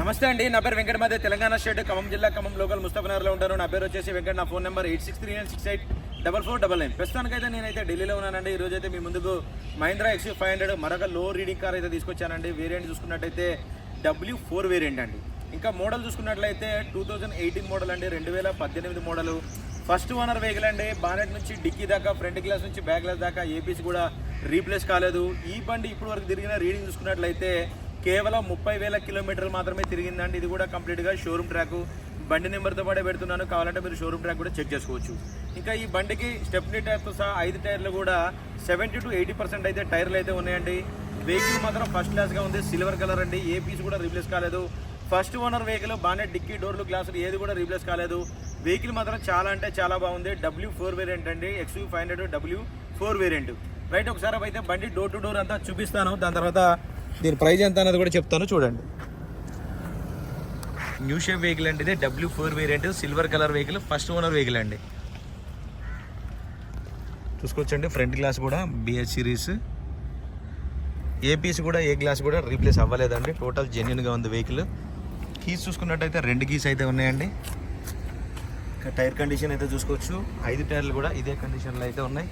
నమస్తే అండి నా పేరు వెంకట మాదే తెలంగాణ స్టేట్ ఖమ్మం జిల్లా ఖమ్మం లోకల్ ముస్తఫనగర్లో ఉంటాను నా పేరు వచ్చేసి వెంకట నా phone number eight six three nine six eight double four double nine. ప్రస్తుతానికైతే నేనైతే ఢిల్లీలో ఉన్నానండి. ఈ రోజు అయితే మీ ముందుకు మహీంద్రా ఎక్స్ ఫైవ్ హండ్రెడ్ మరొక లో రీడింగ్ కార్ అయితే తీసుకొచ్చానండి. వేరియంట్ చూసుకున్నట్టయితే డబ్ల్యూ ఫోర్ వేరియంట్ అండి. ఇంకా మోడల్ చూసుకున్నట్లయితే టూ థౌజండ్ ఎయిటీన్ మోడల్ అండి. రెండు వేల పద్దెనిమిది మోడల్ ఫస్ట్ ఓనర్ వెహికల్ అండి. బానెట్ నుంచి డిక్కీ దాకా ఫ్రంట్ గ్లాస్ నుంచి బ్యాక్ గ్లాస్ దాకా ఏపీసీ కూడా రీప్లేస్ కాలేదు. ఈ బండి ఇప్పుడు వరకు తిరిగిన రీడింగ్ చూసుకున్నట్లయితే కేవలం ముప్పై వేల కిలోమీటర్లు మాత్రమే తిరిగిందండి. ఇది కూడా కంప్లీట్గా షోరూమ్ ట్రాక్. బండి నెంబర్తో పాటే పెడుతున్నాను. కావాలంటే మీరు షోరూమ్ ట్రాక్ కూడా చెక్ చేసుకోవచ్చు. ఇంకా ఈ బండికి స్టెప్నీ టైర్తో సహా ఐదు టైర్లు కూడా సెవెంటీ టు ఎయిటీ పర్సెంట్ అయితే టైర్లు అయితే ఉన్నాయండి. వెహికల్ మాత్రం ఫస్ట్ క్లాస్గా ఉంది. సిల్వర్ కలర్ అండి. ఏ పీస్ కూడా రీప్లేస్ కాలేదు. ఫస్ట్ ఓనర్ వెహికల్ బాగానే డిక్కీ డోర్లు గ్లాసులు ఏది కూడా రీప్లేస్ కాలేదు. వెహికల్ మాత్రం చాలా అంటే చాలా బాగుంది. డబ్ల్యూ ఫోర్ వేరియంట్ అండి. XUV five hundred W four variant. Right ఒకసారి అయితే బండి డోర్ టు డోర్ అంతా చూపిస్తాను. దాని తర్వాత దీని ప్రైజ్ ఎంత అన్నది కూడా చెప్తాను చూడండి. న్యూ షేప్ వెహికల్ అండి ఇది. W four variant silver colour vehicle first owner vehicle అండి. చూసుకోవచ్చండి ఫ్రంట్ గ్లాస్ కూడా బిహెచ్ సిరీస్ ఏ పీస్ కూడా ఏ గ్లాస్ కూడా రీప్లేస్ అవ్వలేదండి. టోటల్ జెన్యున్గా ఉంది వెహికల్ కీస్ చూసుకున్నట్టయితే రెండు కీస్ అయితే ఉన్నాయండి. ఇంకా టైర్ కండిషన్ అయితే చూసుకోవచ్చు. ఐదు టైర్లు కూడా ఇదే కండిషన్లో అయితే ఉన్నాయి.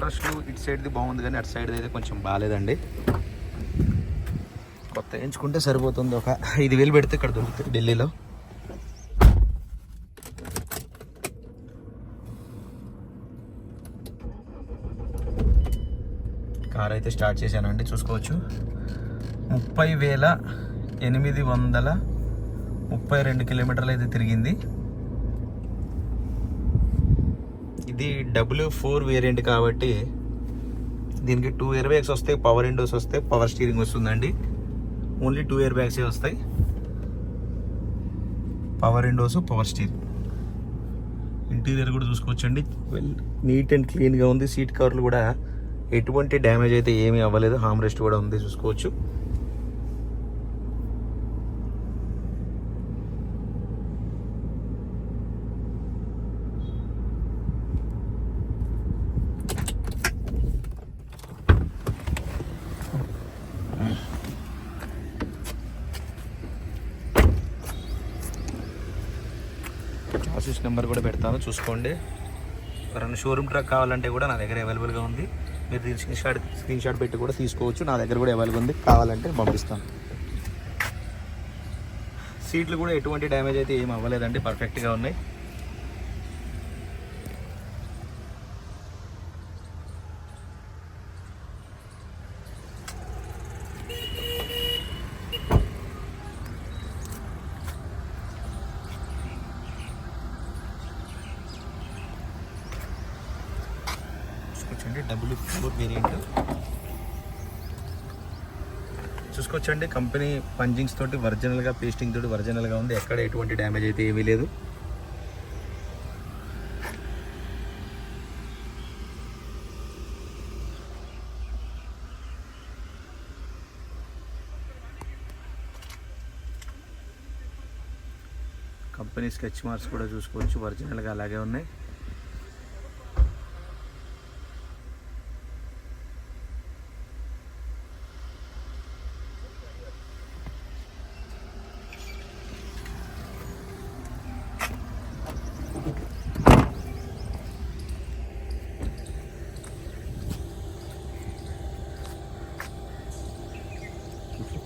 ఈ ఇటు సైడ్ది బాగుంది కానీ అటు సైడ్ అయితే కొంచెం బాగాలేదండి. కొత్త ఎంచుకుంటే సరిపోతుంది ఒక ఐదు వేలు పెడితే ఇక్కడ దొరుకుతుంది ఢిల్లీలో. కార్ అయితే స్టార్ట్ చేశానండి చూసుకోవచ్చు. ముప్పై వేల ఎనిమిది వందల ముప్పై రెండు కిలోమీటర్లు అయితే తిరిగింది. ఇది డబ్ల్యూ ఫోర్ వేరియంట్ కాబట్టి దీనికి టూ ఇయర్ బ్యాగ్స్ వస్తాయి పవర్ విండోస్ వస్తాయి పవర్ స్టీరింగ్ వస్తుందండి. ఓన్లీ టూ ఇయర్ బ్యాగ్సే వస్తాయి. Power windows power steering interior కూడా చూసుకోవచ్చండి. వెల్ నీట్ అండ్ క్లీన్గా ఉంది. సీట్ కవర్లు కూడా ఎటువంటి డ్యామేజ్ అయితే ఏమీ అవ్వలేదు. హామ్ రెస్ట్ కూడా ఉంది చూసుకోవచ్చు. చాసిస్ నెంబర్ కూడా పెడతాను చూసుకోండి. ఎవరైనా షోరూమ్ ట్రక్ కావాలంటే కూడా నా దగ్గర అవైలబుల్గా ఉంది. మీరు దీని స్క్రీన్ షాట్ స్క్రీన్ షాట్ పెట్టి కూడా తీసుకోవచ్చు. నా దగ్గర కూడా అవైలబుల్ ఉంది. కావాలంటే పంపిస్తాను. సీట్లు కూడా ఎటువంటి డ్యామేజ్ అయితే ఏం అవ్వలేదండి. పర్ఫెక్ట్గా ఉన్నాయి. చూసుకోవచ్చండి. డబ్ల్యూ ఫోర్ వేరియంట్ చూసుకోవచ్చండి. కంపెనీ పంజింగ్స్ తోటి ఒరిజినల్గా పేస్టింగ్ తోటి ఒరిజినల్గా ఉంది. ఎక్కడ ఎటువంటి డ్యామేజ్ అయితే ఏమీ లేదు. కంపెనీ స్కెచ్ మార్క్స్ కూడా చూసుకోవచ్చు. ఒరిజినల్గా అలాగే ఉన్నాయి.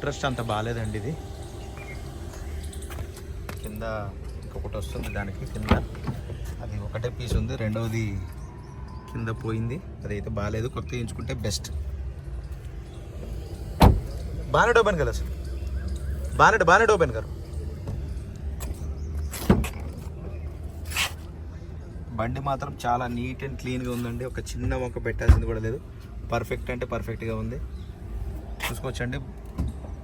ఇంట్రెస్ట్ అంత బాగాలేదండి ఇది. కింద ఇంకొకటి వస్తుంది దానికి కింద. అది ఒకటే పీస్ ఉంది రెండవది కింద పోయింది. అదైతే బాగాలేదు కొత్త ఎంచుకుంటే బెస్ట్ బానెట్ ఓపెన్ కదా సార్ బానెట్ బానెట్ ఓపెన్ గారు. బండి మాత్రం చాలా నీట్ అండ్ క్లీన్గా ఉందండి. ఒక చిన్న మొక్క పెట్టాల్సింది కూడా లేదు. పర్ఫెక్ట్ అంటే పర్ఫెక్ట్గా ఉంది. చూసుకోవచ్చండి.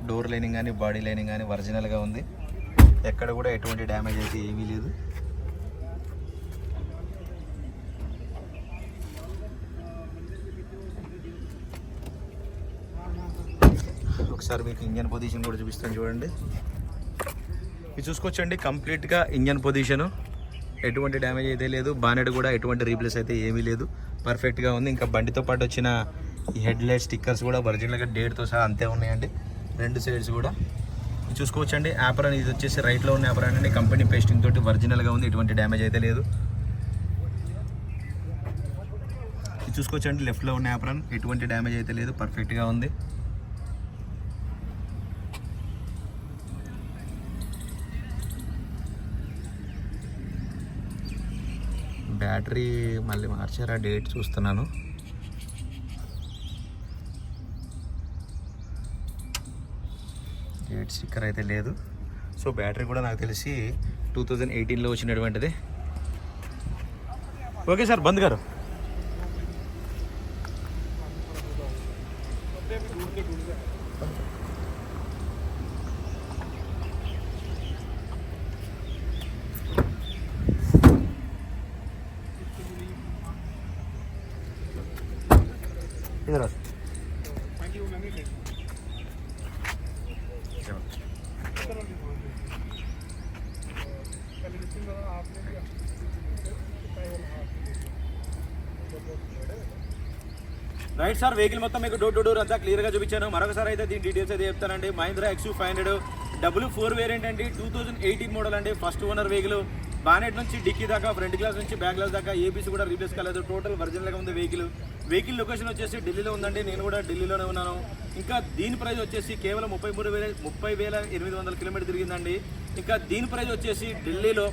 డోర్ లైనింగ్ కానీ బాడీ లైనింగ్ కానీ ఒరిజినల్గా ఉంది. ఎక్కడ కూడా ఎటువంటి డ్యామేజ్ అయితే ఏమీ లేదు. ఒకసారి మీకు ఇంజన్ పొజిషన్ కూడా చూపిస్తాను చూడండి. ఇది చూసుకోవచ్చండి కంప్లీట్గా ఇంజన్ పొజిషను. ఎటువంటి డ్యామేజ్ అయితే లేదు బానెట్ కూడా ఎటువంటి రీప్లేస్ అయితే ఏమీ లేదు. పర్ఫెక్ట్గా ఉంది. ఇంకా బండితో పాటు వచ్చిన ఈ హెడ్ లైట్ స్టిక్కర్స్ కూడా ఒరిజినల్గా డేట్తో సహా అంతే ఉన్నాయండి. రెండు సైడ్స్ కూడా. చూసుకోవచ్చండి. యాపరాన్ ఇది వచ్చేసి రైట్లో ఉన్న యాపరాన్ అండి. కంపెనీ పేస్టింగ్ తోటి ఒరిజినల్గా ఉంది. ఎటువంటి డ్యామేజ్ అయితే లేదు. ఇది చూసుకోవచ్చండి. లెఫ్ట్లో ఉన్న యాపరాన్ ఎటువంటి డ్యామేజ్ అయితే లేదు. పర్ఫెక్ట్గా ఉంది. బ్యాటరీ మళ్ళీ మార్చారా? డేట్ చూస్తున్నాను. ఎయిట్ స్టిక్కర్ అయితే లేదు. సో బ్యాటరీ కూడా నాకు తెలిసి టూ థౌజండ్ ఎయిటీన్లో వచ్చినటువంటిది. ఓకే సార్ బంద్ గారు. ఇది రాదు. రైట్ సార్ వెహికల్ మొత్తం మీకు డోర్ టు డోర్ అంతా క్లియర్గా చూపించాను. మరొకసారి అయితే దీని డీటెయిల్స్ అయితే చెప్తానండి. Mahindra X five hundred W four variant అండి టూ థౌజండ్ ఎయిటీన్ మోడల్ అండి. ఫస్ట్ ఓనర్ వెహికల్ బానెట్ నుంచి డిక్కీ దాకా ఫ్రంట్ గ్లాస్ నుంచి బ్యాక్ గ్లాస్ దాకా ఏబీసీ కూడా రీప్లేస్ కాలేదు. టోటల్ ఒరిజినల్గా ఉంది వెహికల్ వెహికల్ లొకేషన్ వచ్చేసి ఢిల్లీలో ఉందండి. నేను కూడా ఢిల్లీలోనే ఉన్నాను. ఇంకా దీని ప్రైస్ వచ్చేసి కేవలం ముప్పై మూడు వేల ముప్పై వేల ఎనిమిది వందల కిలోమీటర్ తిరిగిందండి. ఇంకా దీని ప్రైస్ వచ్చేసి ఢిల్లీలో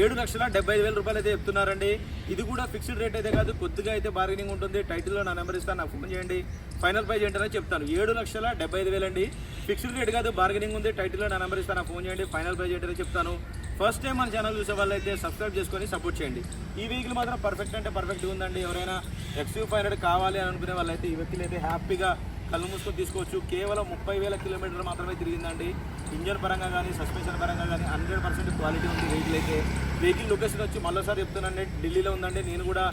ఏడు లక్షల డెబ్బై ఐదు వేల రూపాయలు అయితే చెప్తున్నారండి. ఇది కూడా ఫిక్స్డ్ రేట్ అయితే కాదు కొద్దిగా అయితే బార్గెనింగ్ ఉంటుంది. టైటిల్లో నా నెంబర్ ఇస్తాను నాకు ఫోన్ చేయండి. ఫైనల్ ప్రైజ్ ఏంటనే చెప్తాను. ఏడు లక్షల డెబ్బై ఐదు వేలు అండి ఫిక్స్డ్ రేట్ కాదు బార్గెనింగ్ ఉంది. టైటిల్లో నా నెంబర్ ఇస్తాను నాకు ఫోన్ చేయండి. ఫైనల్ ప్రైజ్ ఏంటనే చెప్తాను. ఫస్ట్ టైం మన ఛానల్ చూసే వాళ్ళైతే సబ్స్క్రైబ్ చేసుకొని సపోర్ట్ చేయండి. ఈ వెహికల్ మాత్రం పర్ఫెక్ట్ అంటే పర్ఫెక్ట్గా ఉందండి. ఎవరైనా ఎక్స్యూ ఫైవ్ హండ్రెడ్ కావాలి అని అనుకునే వాళ్ళైతే ఈ వెహికల్ అయితే హ్యాపీగా కళ్ళు మూసుకొని తీసుకోవచ్చు. కేవలం ముప్పై వేల కిలోమీటర్లు మాత్రమే తిరిగిందండి. ఇంజన్ పరంగా కానీ సస్పెన్షన్ పరంగా కానీ హండ్రెడ్ పర్సెంట్ క్వాలిటీ ఉంది వెహికల్ అయితే. వెహికల్ లొకేషన్ వచ్చి మళ్ళీసారి చెప్తున్నానండి. ఢిల్లీలో ఉందండి. నేను కూడా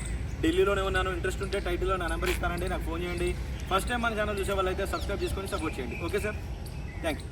ఢిల్లీలోనే ఉన్నాను. ఇంట్రెస్ట్ ఉంటే టైటిల్లో నా నెంబర్ ఇస్తానండి. నాకు ఫోన్ చేయండి. ఫస్ట్ టైం మన ఛానల్ చూసే వాళ్ళైతే సబ్స్క్రైబ్ చేసుకొని సపోర్ట్ చేయండి. Okay sir thank you